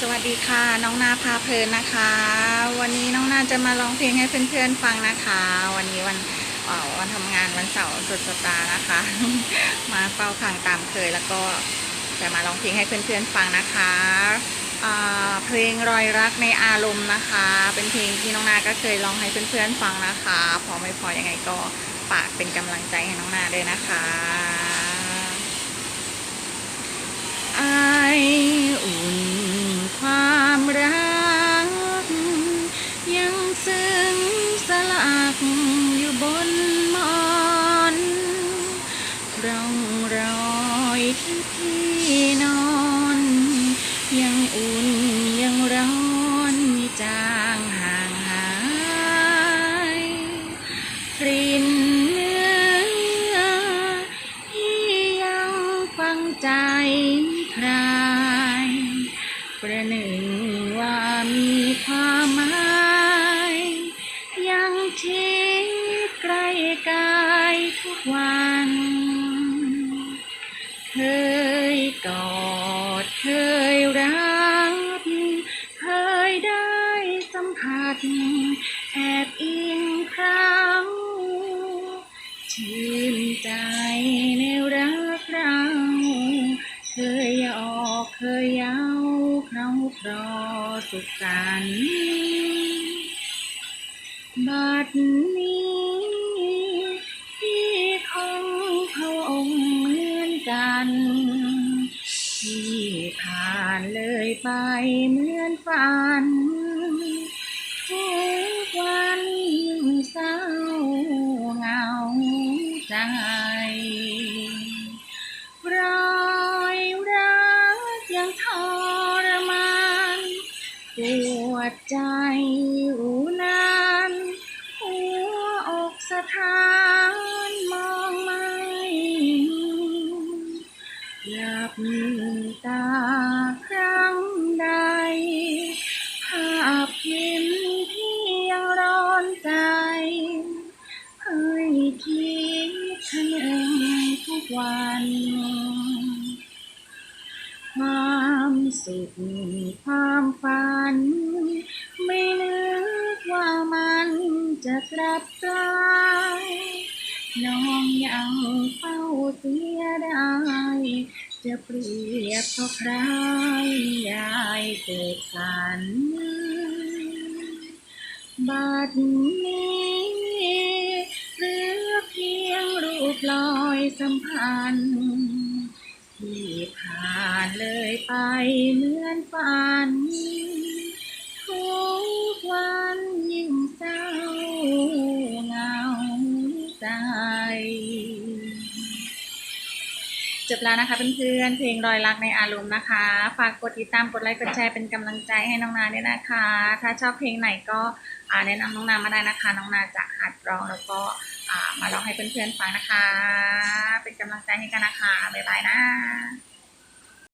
สวัสดีค่ะ น้องนาพาเพลินนะคะ วันนี้น้องนาจะมาร้องเพลงให้เพื่อนๆฟังนะคะ วันนี้วันวันทำงานวันเสาร์สุดสัปดาห์นะคะ มาเฝ้าขังตามเคยแล้วก็จะมาร้องเพลงให้เพื่อนๆฟังนะคะเพลงรอยรักในอารมณ์นะคะ เป็นเพลงที่น้องนาก็เคยร้องให้เพื่อนๆฟังนะคะ พอไม่พอยังไงก็ฝากเป็นกำลังใจให้น้องนาด้วยนะคะ อุ่นยังร้อนมีจางห่างหายกลิ่นเนื้อที่ยังฟังใจใครประหนึ่งว่ามีความหมายยังทิ้งใกล้กายทุกวัน เคยกอดเคย สัมผัสแอบอิงครั้งชื่นใจในรักเรา เคยหยอกเคยเย้าเคราครอสุขสันต์บัดนี้ที่คงพระองค์เหมือนกันที่ผ่านเลยไปเหมือนฝัน รอยรักยังทรมานปวดใจอยู่นานหัวอกสถานมองไม่หลับตาคร ดถึงทุกวัน ความสุขความฝัน ไม่นึกว่ามันจะกลับกลายน้องยังเฝ้าเสียดายจะเปรียบก็ใครยายเกิดสันบัดนี้ ลอยสัมพันธ์ที่ผ่านเลยไปเหมือนฝัน ทุกวันยิ่งเศร้าเหงาใจ จบแล้วนะคะเพื่อนๆเพลงรอยรักในอารมณ์นะคะ ฝากกดติดตามกดไลค์กดแชร์เป็นกำลังใจให้น้องนาด้วยนะคะ ถ้าชอบเพลงไหนก็แนะนำน้องนามาได้นะคะ น้องนาจะหัดร้องแล้วก็ มาร้องให้เพื่อนๆฟังนะคะ เป็นกำลังใจให้กันนะคะ บ๊ายบายนะ